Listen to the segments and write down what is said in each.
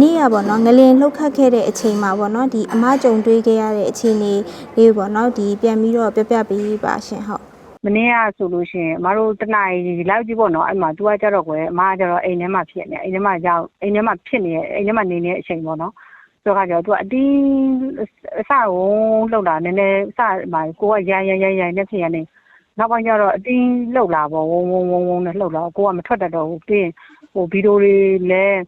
နေ့ကပေါ့နော်ငလင်လှုပ်ခတ်ခဲ့တဲ့အချိန်မှာပေါ့နော်ဒီအမကြုံတွေ့ခဲ့ရတဲ့အခြေအနေလေးပေါ့နော်ဒီပြန်ပြီးတော့ပြပြပေးပါရှင်ဟုတ်မနေ့ကဆိုလို့ရှိရင်အမတို့တနားရီလောက်ကြည့်ပေါ့နော်အဲ့မှာ तू ကကြတော့ကွယ်အမကကြတော့အိမ်ထဲမှာဖြစ်နေအိမ်ထဲမှာရောက်အိမ်ထဲမှာဖြစ်နေအိမ်ထဲမှာနေနေတဲ့အချိန်ပေါ့နော်ဆိုတော့ကကြတော့ तू အတင်းအစဝုန်းလှုပ်လာနည်းနည်းအစမှာကိုကရရရရနဲ့ဖြစ်ရနေနောက်ပိုင်းကျတော့အတင်းလှုပ်လာပေါ့ဝုန်းဝုန်းဝုန်းဝုန်းနဲ့လှုပ်လာကိုကမထွက်တတ်တော့ဘူးပြီးရင် ဟိုဗီဒီယိုတွေလည်း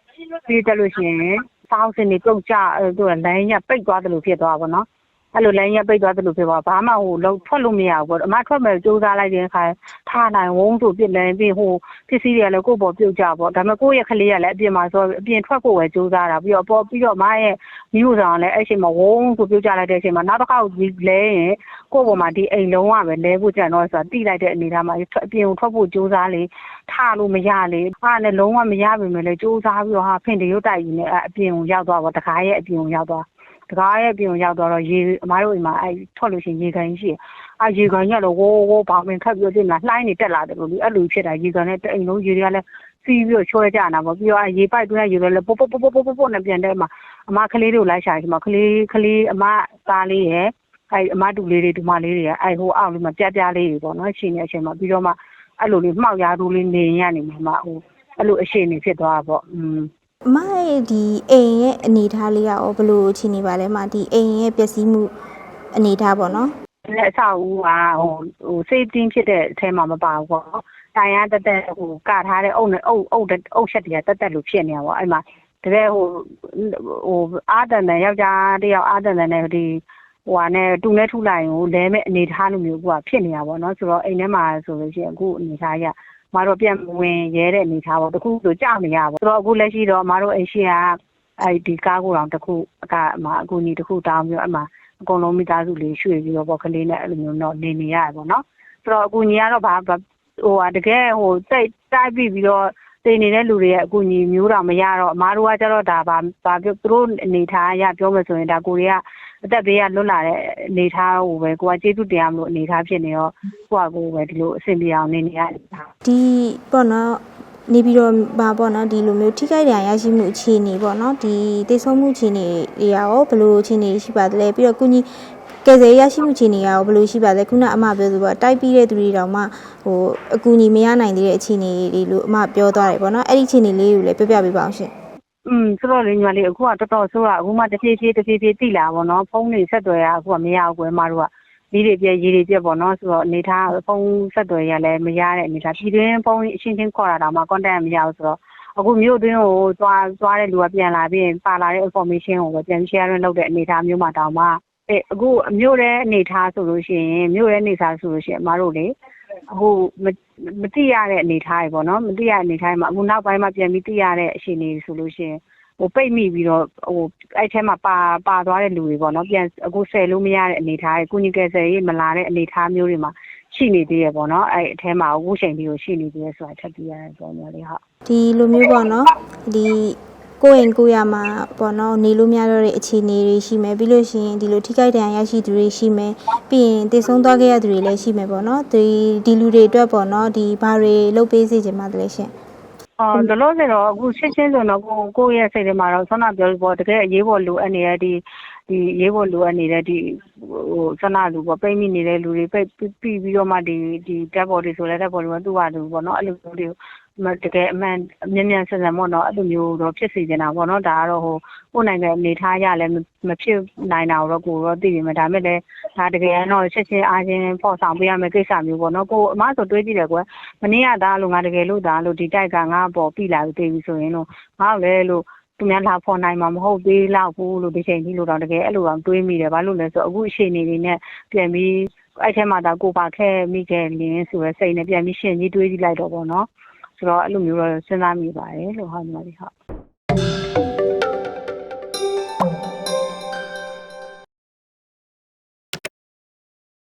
ပြီးတက်လို့ရှိရင်စောင်းစင်တွေပြုတ်ကြအဲ့သူကလမ်းရပိတ်သွားတယ်လို့ဖြစ်သွားပါတော့ အဲ့လိုလမ်းရပိတ်သွားသလိုဖြစ်သွားဘာမှဟိုလုံးထွက်လို့မရဘူးပေါ့အမထွက်မယ်စူးစမ်းလိုက်တဲ့အခါထားနိုင်ဝုန်းဆိုပြစ်လန်းပြီးဟိုပစ္စည်းတွေကလည်းကိုယ့်ပေါ်ပြုတ်ကြပေါ့ဒါပေမဲ့ကိုယ့်ရဲ့ကလေးကလည်းအပြင်မှာဆိုအပြင်ထွက်ဖို့ပဲစူးစမ်းတာပြီးတော့ပေါ်ပြီးတော့အမရဲ့မျိုးဆောင်လည်းအဲ့ချိန်မှာဝုန်းဆိုပြုတ်ကြလိုက်တဲ့အချိန်မှာနောက်တစ်ခါဒီလဲရင်ကိုယ့်ပေါ်မှာဒီအိမ်လုံးဝပဲလဲဖို့ကြံတော့ဆိုတာတိလိုက်တဲ့အနေထားမှာအပြင်ကိုထွက်ဖို့စူးစမ်းလေထားလို့မရလေအားနဲ့လုံးဝမရပါမယ်လေစူးစမ်းပြီးတော့ဟာဖင်တရုတ်တိုက်ကြီးနဲ့အပြင်ကိုရောက်သွားပေါ့တခါရဲ့အပြင်ကိုရောက်သွား တကားရဲ့ပြင်ကိုရောက်တော့ရေအမားတို့အိမ်မှာအဲထွက်လို့ရှိရင်ရေကန်ရှိတယ်။အဲရေကန်ကြီးကလည်းဝိုးဝိုးဘောင်ပင်ခတ်ပြီးတော့ပြင်လာလှိုင်းနေတက်လာတယ်လို့လေအဲ့လိုဖြစ်တာရေကန်နဲ့တအိမ်လုံးရေတွေကလည်းစီးပြီးတော့ချွဲကြတာပေါ့ပြီးတော့ရေပိုက်တွင်းကရေတွေလည်းပုတ်ပုတ်ပုတ်ပုတ်ပုတ်ပုတ်နဲ့ပြန်တဲ့မှာအမကလေးတွေကိုလိုက်ရှာရှိမှာကလေးကလေးအမသားလေးရဲ့အဲအမတူလေးတွေဒီမလေးတွေကအဲဟိုအောက်လေးမှာပြပြလေးတွေပေါ့နော်ရှင်နေအချိန်မှာပြီးတော့မှအဲ့လိုလေးမှောက်ရတူလေးနေရနေမှာဟိုအဲ့လိုအရှိန်နေဖြစ်သွားတာပေါ့อืม အမရဲ့ဒီအိမ်ရဲ့အနေထားလေးကရောဘယ်လိုအခြေအနေပါလဲမဒီအိမ်ရဲ့ပျက်စီးမှုအနေထားပေါ့နော်လက်အဆောက်အဦကဟိုဟို safety ဖြစ်တဲ့အထဲမှာမပါဘူးပေါ့နော်။တိုင်ရတက်တက်ဟိုကထားတဲ့အုပ်နဲ့အုပ်အုပ်အုပ်ချက်တွေကတက်တက်လို့ဖြစ်နေတာပေါ့အဲ့မှာတကယ်ဟိုဟိုအာတန်တန်ယောက်ျားတယောက်အာတန်တန်နဲ့ဒီဟိုဟာနဲ့တူနဲ့ထုလိုက်ရင်ဟိုလဲမဲ့အနေထားလိုမျိုးကဖြစ်နေတာပေါ့နော်ဆိုတော့အိမ်ထဲမှာဆိုလို့ရှိရင်အခုအနေထားရ မတော်ပြန်ဝင်ရဲတဲ့အနေထားပေါ့တခုဆိုကြောက်နေရပါဆိုတော့အခုလက်ရှိတော့မတော်အိမ်ရှိကအဲ့ဒီကားကိုတောင်တခုအကအမအကူကြီးတခုတောင်းပြီးတော့အမအကုန်လုံးမိသားစုလေးရွှေ့ပြီးတော့ပေါ့ကလေးနဲ့အဲ့လိုမျိုးတော့နေနေရတယ်ပေါ့နော်ဆိုတော့အကူညီကတော့ဘာဟိုဟာတကယ်ဟိုတိတ်တိုက်ပြီးပြီးတော့ တင်နေတဲ့လူတွေရဲ့အကူညီမျိုးတော့မရတော့အမားတို့ကကျတော့ဒါဘာဘာပြောသူတို့အနေထားရပြောမယ်ဆိုရင်ဒါကိုရီးယားအသက်ဘေးကလွတ်လာတဲ့အနေထားကိုပဲကိုကကျေးဇူးတရားမလို့အနေထားဖြစ်နေတော့ကိုကကိုပဲဒီလိုအဆင်ပြေအောင်နေနေရတယ်ဒီပေါ့နော်နေပြီးတော့ပါပေါ့နော်ဒီလိုမျိုးထိခိုက်ဒဏ်ရာရရှိမှုအခြေအနေပေါ့နော်ဒီတိတ်ဆုံးမှုအခြေအနေတွေရောဘယ်လိုအခြေအနေရှိပါသလဲပြီးတော့ကုညီ ကယ်ဆယ်ရေးရရှိမှုအခြေအနေရောဘယ်လိုရှိပါသလဲခုနအမပြောသူပေါ့တိုက်ပြီးတဲ့သူတွေတောင်မှဟိုအကူအညီမရနိုင်သေးတဲ့အခြေအနေတွေလို့အမပြောသွားတယ်ပေါ့နော်အဲ့ဒီအခြေအနေလေးကိုလည်းပြပြပေးပါအောင်ရှင်อืมဆိုတော့လေညီမလေးအခုကတော်တော်ဆိုးတာအခုမှတဖြည်းဖြည်းတဖြည်းဖြည်းတိလာပါတော့ဖုန်းတွေဆက်သွယ်ရအခုကမရဘူးကွယ်မတို့ကဒီတွေပြရေးတွေပြပေါ့နော်ဆိုတော့အနေထားဖုန်းဆက်သွယ်ရလည်းမရတဲ့အနေထားပြည်တွင်းဖုန်းအချင်းချင်းခေါ်တာတော့မှ contact မရဘူးဆိုတော့အခုမြို့တွင်းကိုသွားသွားတဲ့လူကပြန်လာပြီးရင်ပါလာတဲ့ information ကိုပဲပြန် share လုပ်တဲ့အနေထားမျိုးမှာတောင်မှ အဲအခုမြို့ရဲ့အနေထားဆိုလို့ရှိရင်မြို့ရဲ့အနေထားဆိုလို့ရှိရင်အမတို့လေအခုမမတိရတဲ့အနေထားတွေပေါ့နော်မတိရတဲ့အနေထားတွေမှာအခုနောက်ပိုင်းမှာပြန်ပြီးတိရတဲ့အခြေအနေဆိုလို့ရှိရင်ဟိုပိတ်မိပြီးတော့ဟိုအဲ့ထဲမှာပါပါသွားတဲ့လူတွေပေါ့နော်ပြန်အခုဆယ်လို့မရတဲ့အနေထားတွေကုညီကယ်ဆယ်ရေးမလာတဲ့အနေထားမျိုးတွေမှာရှိနေသေးရပေါ့နော်အဲ့အထဲမှာအခုချိန်ဒီကိုရှိနေသေးရဆိုတာထပ်ပြီးရတယ်ပေါ့မျိုးလေးဟုတ်ဒီလိုမျိုးပေါ့နော်ဒီ ကိုယ့်အိမ်ကိုယ့်ရမှာပေါ့နော်နေလို့မရတော့တဲ့အခြေအနေတွေရှိမယ်ပြီးလို့ရှိရင်ဒီလိုထိခိုက်ဒဏ်ရာရရှိသူတွေရှိမယ်ပြီးရင်တည်ဆုံးသွားခဲ့ရသူတွေလည်းရှိမယ်ပေါ့နော်ဒီဒီလူတွေအတွက်ပေါ့နော်ဒီဘာတွေလုပ်ပေးစေချင်ပါသလဲရှင်အော်ဒလို့ဆိုတော့အခုရှင်းရှင်းဆိုတော့ကိုကိုယ့်ရဲ့စိတ်ထဲမှာတော့ဆွမ်းနာပြောလို့ပေါ့တကယ်အရေးပေါ်လိုအပ်နေတဲ့ဒီဒီရေးပေါ်လိုအပ်နေတဲ့ဒီဟိုဆွမ်းနာလူပေါ့ပိတ်မိနေတဲ့လူတွေပိတ်ပြီးပြီးတော့မှဒီဒီတက်ဘော်တွေဆိုလဲတက်ဘော်တွေကသူ့ဟာသူပေါ့နော်အဲ့လိုမျိုးတွေကိုမ တကယ်အမှန်မြင်မြန်ဆန်ဆန်ပေါ့နော်အဲ့လိုမျိုးတော့ဖြစ်စီနေတာပေါ့နော်ဒါကတော့ဟိုကိုယ်နိုင်ငံအနေထားရလဲမဖြစ်နိုင်တာတော့ကိုတော့သိပြီမဲ့ဒါမဲ့လည်းဒါတကယ်တော့ချက်ချင်းအားချင်းပေါ့ဆောင်ပေးရမယ့်ကိစ္စမျိုးပေါ့နော်ကိုအမဆိုတွေးကြည့်တယ်ကွယ်မနေ့ကသားလို့ငါတကယ်လို့သားလို့ဒီတိုက်ကငါပေါ်ပြီလာပြီသိပြီဆိုရင်တော့ငါ့ကိုလည်းလို့သူများလာဖော်နိုင်မှာမဟုတ်သေးလောက်ဘူးလို့ဒီချိန်ကြီးလို့တော့တကယ်အဲ့လိုတော့တွေးမိတယ်ဘာလို့လဲဆိုတော့အခုအချိန်နေနေနဲ့ပြန်ပြီးအဲ့ထဲမှာဒါကိုပါခဲ့မိခဲ့လင်းဆိုရယ်စိတ်နဲ့ပြန်ပြီးရှင်ကြီးတွေးကြည့်လိုက်တော့ပေါ့နော် ဆိုတော့ အဲ့လိုမျိုးတော့ စဉ်းစားမိပါတယ်လို့ ဟုတ်ပါပြီဟုတ်